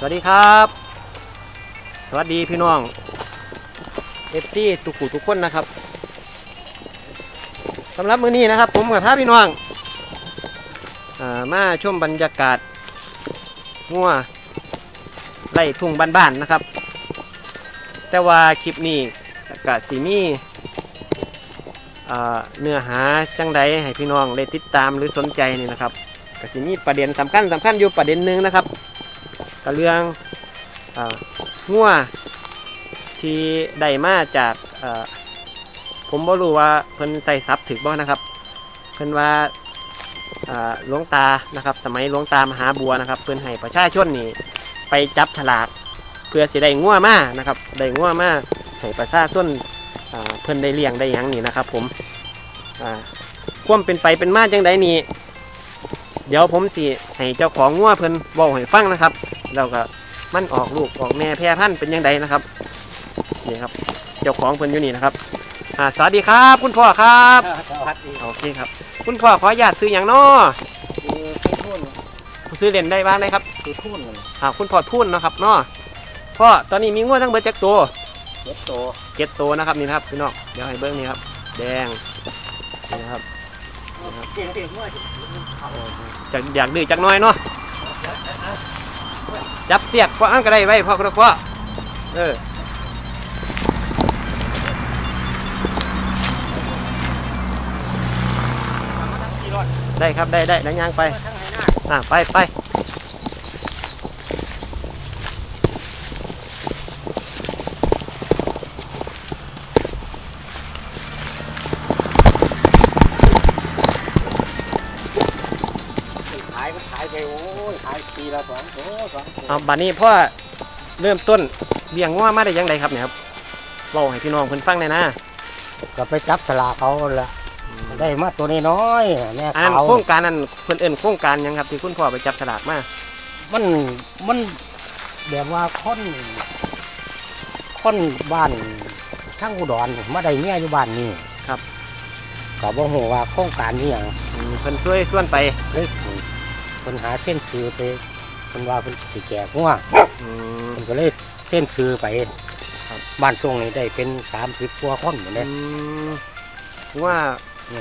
สวัสดีครับ สวัสดีพี่น้องเอฟซีทุกผู้ทุกคนนะครับสำหรับมื้อนี้นะครับ ผมกับพาพี่น้องอามาชมบรรยากาศงัวไล่ทุ่งบ้านๆนะครับ แต่ว่าคลิปนี้กะสีมีอ่าเนื้อหาจังใดให้พี่น้องได้ติดตามหรือสนใจนี่นะครับกะสีมีประเด็นสำคัญสำคัญอยู่ประเด็นหนึ่งนะครับ กับเรื่องอ่างัวที่ได้มาจากผมบ่รู้ว่าเพิ่นใส่ซับถึกบ่นะครับ เพิ่นว่าหลวงตานะครับ สมัยหลวงตามหาบัวนะครับ เพิ่นให้ประชาชนนี่ไปจับฉลากเพื่อสิได้งัวมานะครับได้งัวมาให้ประชาชนเพิ่นได้เลี้ยงได้ยังนี่นะครับ ผมควมเป็นไปเป็นมาจังใดนี่เดี๋ยวผมสิให้เจ้าของงัวเพิ่นบอกให้ฟังนะครับ แล้วก็มันออกลูกออกแม่แพร่พันธุ์เป็นยังไงนะครับนี่ครับเจ้าของเพิ่นอยู่นี่นะครับอ่าสวัสดีครับ คุณพ่อครับสวัสดีโอเคครับ คุณพ่อขออนุญาตซื้ออย่างน้อคือคือทุ่นซื้อเล่นได้บ้างไหมครับคือทุ่นอ่าคุณพ่อทุ่นเนาะครับน้อพ่อตอนนี้มีงัวทั้งเบิดจักตัวเจ็ดโตเจ็ดตัวนะครับนี่นะครับพี่น้องเดี๋ยวให้เบิ้งนี่ครับ แดงนี่นะครับเก่งเก่งด้วยจากอยากดื้อจักหน้อยเนาะ จับเสียกพ่ออันก็ได้ไว้พ่อครับพ่อเออได้ครับได้ได้แล้วย่างไปอ่าไปไป เอาบัดนี้พ่อเริ่มต้นเลี้ยงงัวมาได้ยังไงครับเนี่ยครับเล่าให้พี่น้องเพิ่นฟังหน่อยนะก็ไปจับสลากเขาละได้มาตัวนี้น้อยแม่อันนั้นเขาโครงการนั้นเพิ่นเอิ้นโครงการหยังครับที่คุณพ่อไปจับฉลากมามันมันแบบว่าคนคนบ้านทั้งอุดรมาได้เมียอยู่บ้านนี้ก็บ่ฮู้ว่าโครงการนี้หยังอืมเพิ่นช่วยส่วนไปเลยคนหาเส้นซื้อไป คนว่าเป็นสิแก่งัวอืม มันก็เลยเส้นซื้อไปครับ บ้านทรงนี้ได้เป็นสามสิบกว่าคนหมดเลยอืมว่า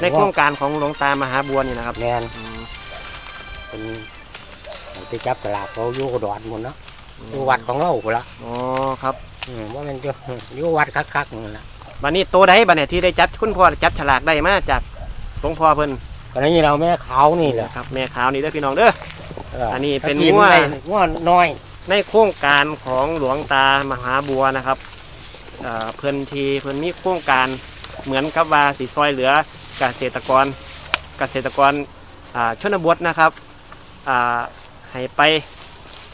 ในโครงการของหลวงตามหาบัวนี่นะครับแมนอืมเป็นไปจับตลาดเขาอยู่อุดรหมดเนาะอยู่วัดของเราพุ่นละอ๋อครับอืมว่ามันจะอยู่วัดคักๆนั่นละบัดนี้ตัวใดบัดเนี่ยที่ได้จับคุณพ่อจับฉลากได้มาจากหลวงพ่อเพิ่นตอนนี้เราแม่ขาวนี่แหละครับแม่ขาวนี่เด้อพี่น้องเด้อ อันนี้เป็นตะกี้งัวมัได้งัวน้อย ในโครงการของหลวงตามหาบัวนะครับเอ่อเพิ่นทีเพิ่นมีโครงการเหมือนกับว่าสีซอยเหลือเกษตรกรเกษตรกรอ่าชนบทนะครับอ่าให้ไป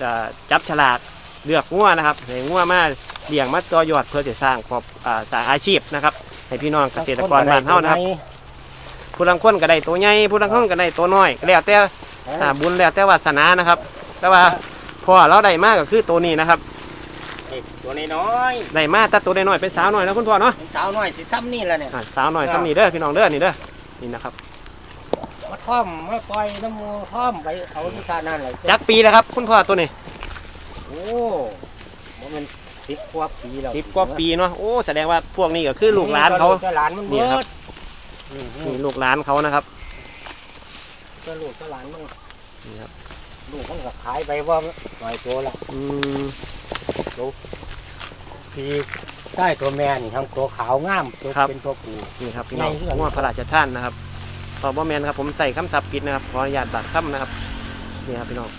เอ่อจับฉลากเลือกงัวนะครับให้งัวมาเลี้ยงมาต่อยอดเพื่อจะสร้างครอบอ่าสร้างอาชีพนะครับให้พี่น้องเกษตรกรบ้านเฮานะครับ ผู้ลังคนก็ได้ตัวใหญ่ผู้ลังคนก็ได้ตัวน้อยก็แล้วแต่อ่าบุญแล้วแต่วาสนานะครับ แต่ว่าพ่อเราได้มากก็คือตัวนี้นะครับนี่ตัวนี้น้อยได้มาแต่ตัวน้อยๆเป็นสาวน้อยนะคุณพ่อเนาะเป็นสาวน้อยสิซ้ำนี่แหละเนี่ยอ่าสาวน้อยทำนี่เด้อพี่น้องเด้อนี่เด้อนี่นะครับมาท่อมมาปล่อยน้ำมูท่อมไปเอาที่ชานั่นเลยจักปีแล้วครับคุณพ่อตัวนี้โอ้มันสิบกว่าปีแล้วสิบกว่าปีเนาะโอ้แสดงว่าพวกนี้ก็คือลูกหลานเขาก็หลานมันนี่เบิครับดอืม นี่ลูกหลานเขานะครับก็ลูกก็หลานมันนี่ครับลูกมันก็ขายไปว่าหน่อยตัวละอืมพี่ใต้ตัวแม่นี่ทำตัวขาวงามตัวครับเป็นตัวผู้นี่ครับพี่น้องใหญ่เรื่องงัวพระราชทานนะครับตอบว่าแมนครับผมใส่คำศัพท์ผิดนะครับขออนุญาตตัดคำนะครับนี่ครับพี่น้อง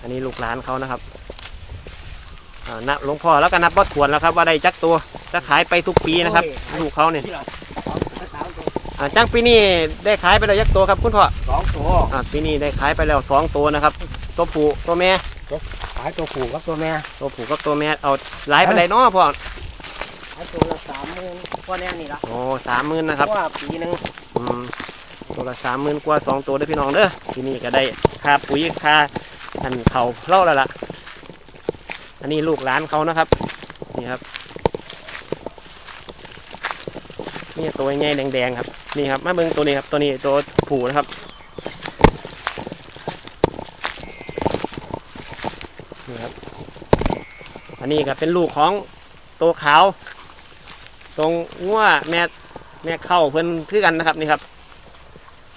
อันนี้ลูกหลานเขานะครับอ่า นับหลวงพ่อแล้วก็นับวัดถวนแล้วครับว่าได้จักตัวจะขายไปทุกปีนะครับลูกเขาเนี่ยที่เราเอาสามตัวอ่าจังปีนี้ได้ขายไปแล้วยักตัวครับคุณพ่อสองตัวอ่าปีนี้ได้ขายไปแล้วสองตัวนะครับ ตัวผู้ตัวแม่ขายตัวผู้กับตัวแม่ ตัวผู้กับตัวแม่เอาหลายไปไหนเนาะพ่อขายตัวละสามหมื่นพ่อแน่นี่ละโอ้สามหมื่นนะครับเพาว่าปีหนึ่งอืมตัวละสามหมื่นกว่าสองตัวเด้อพี่น้องเด้อทีนี้ก็ได้ค่าปุ๋ยค่าอันเขาเล่าแล้วล่ะ อันนี้ลูกหลานเขานะครับ นี่ครับ นี่ตัวใหญ่แดงๆครับ นี่ครับ มาเบิ่งตัวนี้ครับ ตัวนี้ตัวผูนะครับ นี่ครับ อันนี้ก็เป็นลูกของตัวขาว ตรงงัวแม่แม่เข้าเพิ่อนคือกันนะครับนี่ครับ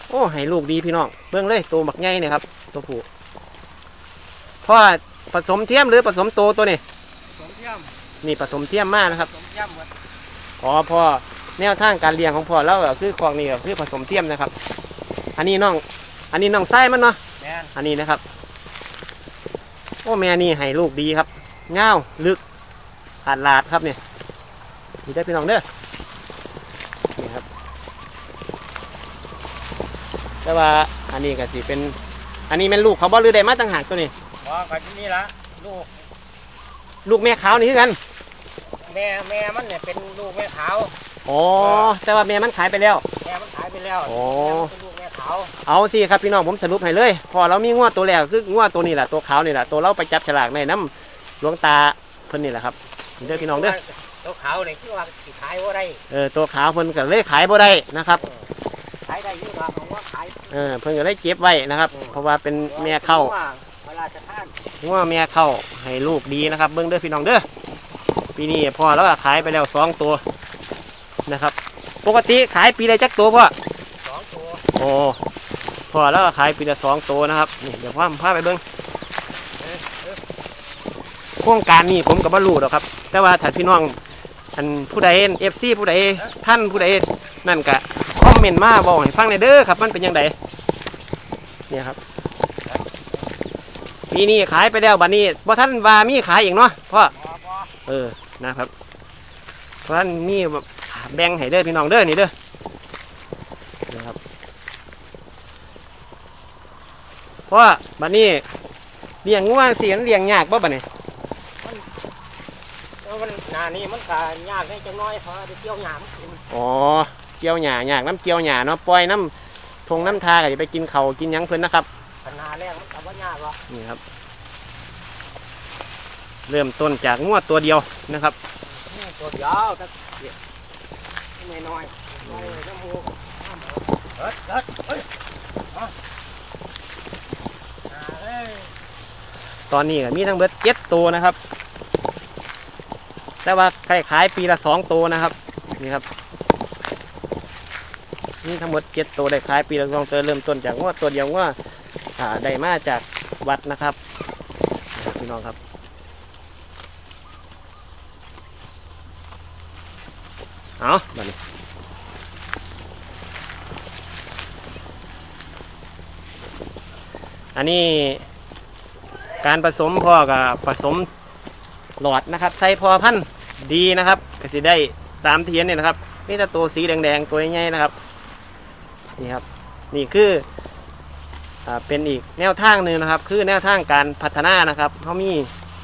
โอ้ให้ลูกดีพี่น้อง เบิ่งเลยตัวบักใหญ่เนี่ยครับ ตัวผู้พ่อ ผสมเทียมหรือผสมโตตัวนี้สมเทียมนี่ผสมเทียมมากนะครับ สมเทียมหมดอ๋อพ่อแนวทางการเลี้ยงของพ่อแล้วก็คือของนี่ก็คือผสมเทียมนะครับ อันนี้น้อง อันนี้น้องไส้มันเนาะ แม่นอันนี้นะครับ โอ้แม่นี่ให้ลูกดีครับเงาวลึกขาดลาดครับเนี่ยนี่ได้อพี่น้องเด้อนี่ครับ แต่ว่าอันนี้ก็สิเป็น อันนี้เป็นลูกเขาบ่หรือได้มาต่างหากตัวนี้ บ่ก็ที่นี่ละลูกลูกแม่ขาวนี่คือกัน แม่แม่มันเนี่ยเป็นลูกแม่ขาว อ๋อ แต่ว่าแม่มันขายไปแล้ว แม่มันขายไปแล้วโอ้ แม่มันเป็นลูกแม่ขาวเอาสิครับพี่น้องผมสรุปให้เลยพอเรามีงวดตัวแรกคืองวดตัวนี้แหละตัวขาวนี่แหละตัวเราไปจับฉลากในน้ำหลวงตาเพิ่นนี่แหละครับเด้อพี่น้องเด้อตัวขาวเนี่ยคือว่าสิขายว่าได้เออตัวขาวเพิ่นก็เลยขายบ่ได้นะครับขายได้อยู่ครับเอาว่าขายเออเพิ่นก็เลยเก็บไว้นะครับ เพราะว่าเป็นแม่เข้าเว ลาจะทานงวแม่เข้าให้ลูกดีนะครับ เบิ่งเด้อพี่น้องเด้อปีนี้พอแล้วก็ขายไปแล้วสองตัวนะครับ ปกติขายปีละจักตัวพ่อสองตัวโอ้พอแล้วก็ขายปีละสองตัวนะครับนี่เดี๋ยวพ่อพาไปเบิ่งโครงการนี้ผมกับบรรลุหรอกครับ แต่ว่าถ้าพี่น้องอันผู้ใดเอฟซีผู้ใดท่านผู้ใดนั่นก็คอมเมนต์มาบอกให้ฟังในอยเด้อครับ มันเป็นยังไงเนี่ยครับ ปีนี้ขายไปแล้วบัดนี้บ่ท่านว่ามีขายอีกเนาะพ่อบ่บ่เออนะครับเพราะฉะนั้นมีแบ่งให้เด้อพี่น้องเด้อนี่เด้อนะครับเพราะว่าบัดนี้เลี้ยงง่วงเสียนเลี้ยงยากบ่บัดนี้แล้วมันหนานี่มันก็ยากให้จังน้อยเพราะว่าไปเกี่ยวหยามกินอ๋อเกี่ยวหญ้ายากน้ำเกี่ยวหญ้าเนาะปล่อยน้ำทงน้ำทาก็จะไปกินเขาวกินหยังเพิ่นนะครับขนาแรงมั นก็บ่ยากหรอกนี่ครับ เริ่มต้นจากงวดตัวเดียวนะครับนี่ตัวเดียวแต่ไม่น้อยน้อยน้ำมูกเฮ้ยเฮ้ยเฮ้ยมาอ่าเอ้ยตอนนี้ก็มีทั้งเบิดเจ็ดตัวนะครับ แต่ว่าขายขายปีละสองตัวนะครับ นี่ครับ นี่ทั้งหมดเจ็ดตัวได้ขายปีละสองตัวเริ่มต้นจากงวดตัวเดียวว่าอ่าได้มาจาก วัดนะครับพี่น้องครับเอาบัดนี้อันนี้การผสมพ่อกับผสมหลอดนะครับ ใส่พอพันธุ์ดีนะครับก็สิได้ตามที่เห็นเนี่ยนะครับนี่แต่ตัวสีแดงๆตัวใหญ่ๆนะครับนี่ครับ นี่คือ เป็นอีกแนวทางหนึ่งนะครับ คือแนวทางการพัฒนานะครับเขามี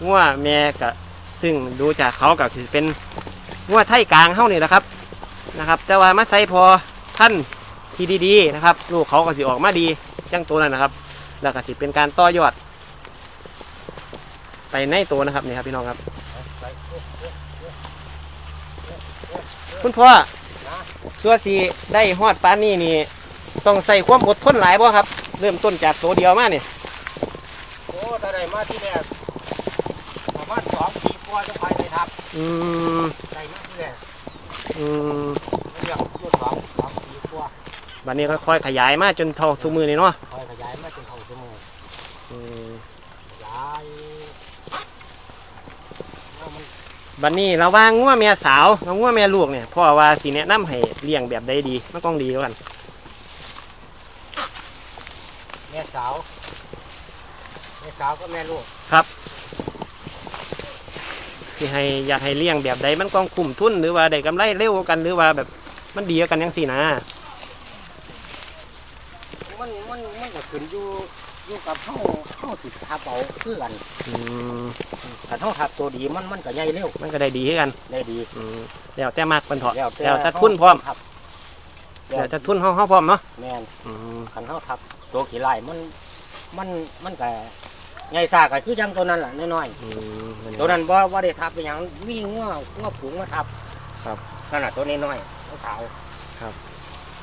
งัวแม่กับซึ่งดูจากเขากับสิเป็นงัวไทยกลางเขานี่แหละครับนะครับ แต่ว่ามาใส่พอพันที่ดีๆนะครับลูกเขาก็สิออกมาดีจังตัวนั้นนะครับ แล้วก็สิเป็นการต่อยอด ไปในตัวนะครับนี่ครับพี่น้องครับ คุณพ่อสัวสีได้ฮอดป้านนี้นี่ ต้องใส่ความอดทนหลายบ่ครับ เริ่มต้นจากตัวเดียวมาเนี่ยโอ้ถ้าได้มาที่แรกประมาณสองปีกว่าจะไปได้ทับอืมได้มาที่แรกอืมเรื่องรุ่นสองสองปีกว่าบัดนี้ค่อยๆขยายมาจนเท่าทุกมือนี่เนาะคอยขยายมาจนเท่าชั่วโมงอืมขยายแล้วมันบัดนี้เราว่างงัวแม่สาวกับงัวแม่ลูกเนี่ยพ่อว่าสิแนะนํให้เลี้ยงแบบใดดีมันต้องดีกว่ากัน แม่ สาวแม่สาวก็แม่ลูกสิให้อยากให้เลี้ยงแบบใดมันต้องคุ้มทุนหรือว่าได้กำไรเร็วกว่ากันหรือว่าแบบมันดีกว่ากันจังซี่นะมันมันมันก็ขึ้นอยู่อยู่กับเฮาเฮาสิทับเอาคือกันอืมถ้าเฮาทับตัวดีมันมันก็ใหญ่เร็วมันก็ได้ดีคือกันได้ดีอืมแล้วแต่มากเป็นเถาะแล้วแล้วแต่ทุนพร้อมทับ แล้วแต่ทุนเฮาเฮาพร้อมเนาะแม่นอืมคันเฮาทับตัวขี้ไล่มันมันมันก็ใหญ่ซากก็คือจังตัวนั้นล่ะน้อยอืมๆตัวนั้นบ่บ่ได้ทับเป็นหยังมีงัวงัวผูงมาทับครับขนาดตัวน้อยๆขาวครับ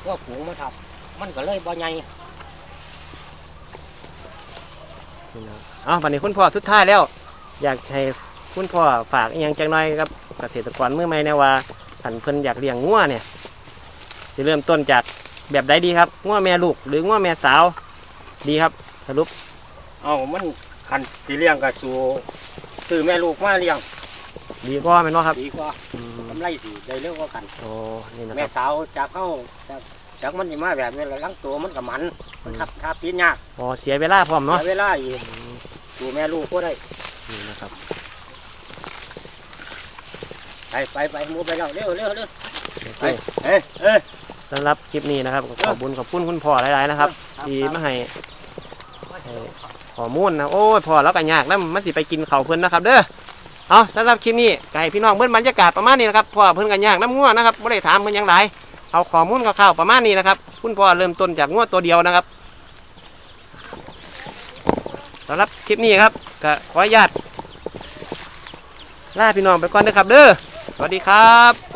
งัวผูงมาทับ มันก็เลยบ่ใหญ่นี่นะเอ้าวันนี้คุณพ่อสุดท้ายแล้ว อยากให้คุณพ่อฝากอหยังจังน้อยครับเกษตรกรมือใหม่เนี่ยว่าขันเพิ่นอยากเลี้ยงงัวเนี่ยจะ เริ่มต้นจากแบบใดดีครับงัวแม่ลูกหรืองัวแม่สาวดีครับ สรุปเอามันคันสิเลี้ยงก็สู่ซื้อแม่ลูกมาเลี้ยงดีก็แม่นว่าครับดีกว่าอืมกำไรสิได้เร็วกว่ากันโอ้นี่นะคแม่รับสาวจากเข้าจากจากมันสิมาแบบนี้แล้วลังตัวมันก็มันมันทับทับปีนยากอ๋อเสียเวลาพร้อมเนาะเสียเวลาอีกสู่แม่ลูกก็ได้นี่นะครับไปไปไปมูไปแล้วเร็วเร็วเร็วโอไปเคเอ้ยเอ้ย สำหรับคลิปนี้นะครับก็ขอบคุญขอบคุณคุณพ่อหลาย ๆ นะครับที่มาให้ให้ข้อมูลนะโอ้ยพ่อแล้วก็ยากนะมันสิไปกินเขาวเพิ่นนะครับ เด้อเอาสำหรับคลิปนี้ก็ให้พี่น้องเบิ่งบรรยากาศประมาณนี้นะครับพ่อเพิ่นกันยากน้ำงัวนะครับไม่ได้ถามเพิ่นหยังไงเอาข้อมูลคร่าวๆประมาณนี้นะครับ คุณพ่อเริ่มต้นจากงัวตัวเดียวนะครับสำหรับคลิปนี้ครับก็ขออนุญาตลาพี่น้องไปก่อนนะครับ เด้อสวัสดีครับ